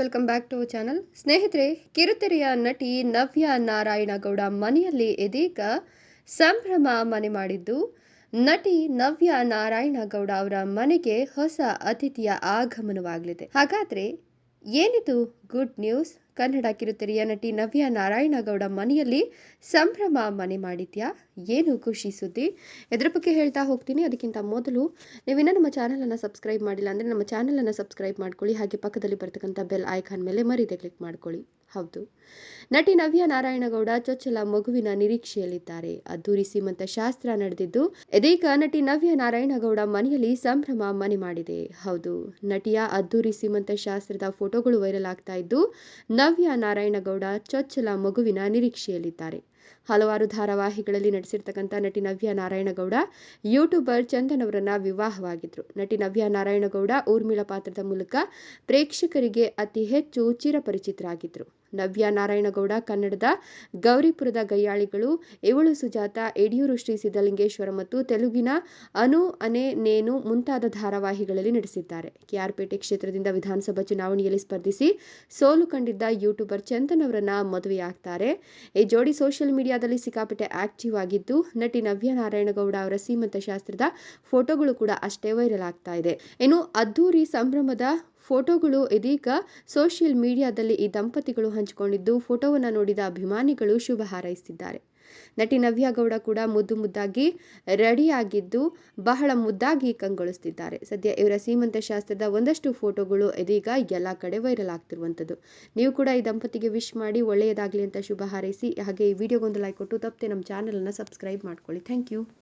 Welcome back to channel ಸ್ನೇಹಿತರೆ, ಕಿರುತೆರೆಯ ನಟಿ ನವ್ಯ ನಾರಾಯಣಗೌಡ ಮನೆಯಲ್ಲಿ ಇದೀಗ ಸಂಭ್ರಮ ಮನೆ ಮಾಡಿದ್ದು. ನಟಿ ನವ್ಯ ನಾರಾಯಣಗೌಡ ಅವರ ಮನೆಗೆ ಹೊಸ ಅತಿಥಿಯ ಆಗಮನವಾಗಲಿದೆ. ಹಾಗಾದ್ರೆ ಏನಿದು? Good news. ಕನ್ನಡ ಕಿರುತೆರೆಯ ನಟಿ ನವ್ಯ ನಾರಾಯಣಗೌಡ ಮನೆಯಲ್ಲಿ ಸಂಭ್ರಮ ಮನೆ ಮಾಡಿದ್ಯಾ? ಏನು ಖುಷಿ ಸುದ್ದಿ? ಇದ್ರ ಬಗ್ಗೆ ಹೇಳ್ತಾ ಹೋಗ್ತೀನಿ. ಅದಕ್ಕಿಂತ ಮೊದಲು ನೀವಿನ್ನೂ ನಮ್ಮ ಚಾನಲನ್ನು ಸಬ್ಸ್ಕ್ರೈಬ್ ಮಾಡಿಲ್ಲ ಅಂದರೆ ನಮ್ಮ ಚಾನಲನ್ನು ಸಬ್ಸ್ಕ್ರೈಬ್ ಮಾಡ್ಕೊಳ್ಳಿ. ಹಾಗೆ ಪಕ್ಕದಲ್ಲಿ ಬರ್ತಕ್ಕಂಥ ಬೆಲ್ ಐಕಾನ್ ಮೇಲೆ ಮರೀದೆ ಕ್ಲಿಕ್ ಮಾಡ್ಕೊಳ್ಳಿ. ಹೌದು. ನಟಿ ನವ್ಯ ನಾರಾಯಣಗೌಡ ಚೊಚ್ಚಲ ಮಗುವಿನ ನಿರೀಕ್ಷೆಯಲ್ಲಿದ್ದಾರೆ. ಅದ್ದೂರಿ ಸೀಮಂತ ಶಾಸ್ತ್ರ ನಡೆದಿದ್ದು, ಇದೀಗ ನಟಿ ನವ್ಯ ನಾರಾಯಣಗೌಡ ಮನೆಯಲ್ಲಿ ಸಂಭ್ರಮ ಮನೆ ಮಾಡಿದೆ. ಹೌದು, ನಟಿಯ ಅದ್ದೂರಿ ಸೀಮಂತ ಶಾಸ್ತ್ರದ ಫೋಟೋಗಳು ವೈರಲ್ ಆಗ್ತಾ ಇದ್ದು, ನವ್ಯ ನಾರಾಯಣಗೌಡ ಚೊಚ್ಚಲ ಮಗುವಿನ ನಿರೀಕ್ಷೆಯಲ್ಲಿದ್ದಾರೆ. ಹಲವಾರು ಧಾರಾವಾಹಿಗಳಲ್ಲಿ ನಟಿಸಿರ್ತಕ್ಕಂಥ ನಟಿ ನವ್ಯ ನಾರಾಯಣಗೌಡ, ಯೂಟ್ಯೂಬರ್ ಚಂದನ್ ಅವರನ್ನ ವಿವಾಹವಾಗಿದ್ರು. ನಟಿ ನವ್ಯ ನಾರಾಯಣಗೌಡ ಊರ್ಮಿಳ ಪಾತ್ರದ ಮೂಲಕ ಪ್ರೇಕ್ಷಕರಿಗೆ ಅತಿ ಹೆಚ್ಚು ಚಿರಪರಿಚಿತರಾಗಿದ್ರು. ನವ್ಯ ನಾರಾಯಣಗೌಡ, ಕನ್ನಡದ ಗೌರಿಪುರದ ಗಯ್ಯಾಳಿಗಳು, ಇವಳು ಸುಜಾತ, ಯಡಿಯೂರು ಶ್ರೀ ಸಿದ್ದಲಿಂಗೇಶ್ವರ ಮತ್ತು ತೆಲುಗಿನ ಅನು, ಅನೆ, ನೇನು ಮುಂತಾದ ಧಾರಾವಾಹಿಗಳಲ್ಲಿ ನಟಿಸಿದ್ದಾರೆ. ಕೆಆರ್ಪೇಟೆ ಕ್ಷೇತ್ರದಿಂದ ವಿಧಾನಸಭಾ ಚುನಾವಣೆಯಲ್ಲಿ ಸ್ಪರ್ಧಿಸಿ ಸೋಲು ಕಂಡಿದ್ದ ಯೂಟ್ಯೂಬರ್ ಚಂದನ್ ಅವರನ್ನ ಮದುವೆಯಾಗ್ತಾರೆ. ಈ ಜೋಡಿ ಸೋಷಿಯಲ್ ಮೀಡಿಯಾದಲ್ಲಿ ಸಿಕ್ಕಾಪಟ್ಟೆ ಆಕ್ಟಿವ್ ಆಗಿದ್ದು, ನಟಿ ನವ್ಯ ನಾರಾಯಣಗೌಡ ಅವರ ಸೀಮಂತ ಶಾಸ್ತ್ರದ ಫೋಟೋಗಳು ಕೂಡ ಅಷ್ಟೇ ವೈರಲ್ ಆಗ್ತಾ ಇದೆ. ಇನ್ನು ಅದ್ದೂರಿ ಸಂಭ್ರಮದ ಫೋಟೋಗಳು ಇದೀಗ ಸೋಷಿಯಲ್ ಮೀಡಿಯಾದಲ್ಲಿ ಈ ದಂಪತಿಗಳು ಹಂಚಿಕೊಂಡಿದ್ದು ಫೋಟೋವನ್ನು ನೋಡಿದ ಅಭಿಮಾನಿಗಳು ಶುಭ ಹಾರೈಸಿದ್ದಾರೆ. ನಟಿ ನವ್ಯ ಗೌಡ ಕೂಡ ಮುದ್ದು ಮುದ್ದಾಗಿ ರೆಡಿಯಾಗಿದ್ದು ಬಹಳ ಮುದ್ದಾಗಿ ಕಂಗೊಳಿಸ್ತಿದ್ದಾರೆ. ಸದ್ಯ ಇವರ ಸೀಮಂತ ಶಾಸ್ತ್ರದ ಒಂದಷ್ಟು ಫೋಟೋಗಳು ಇದೀಗ ಎಲ್ಲ ಕಡೆ ವೈರಲ್ ಆಗ್ತಿರುವಂಥದ್ದು. ನೀವು ಕೂಡ ಈ ದಂಪತಿಗೆ ವಿಶ್ ಮಾಡಿ ಒಳ್ಳೆಯದಾಗಲಿ ಅಂತ ಶುಭ ಹಾರೈಸಿ, ಹಾಗೆ ಈ ವಿಡಿಯೋಗೊಂದು ಲೈಕ್ ಕೊಟ್ಟು ತಪ್ಪದೆ ನಮ್ಮ ಚಾನಲನ್ನು ಸಬ್ಸ್ಕ್ರೈಬ್ ಮಾಡ್ಕೊಳ್ಳಿ. Thank you.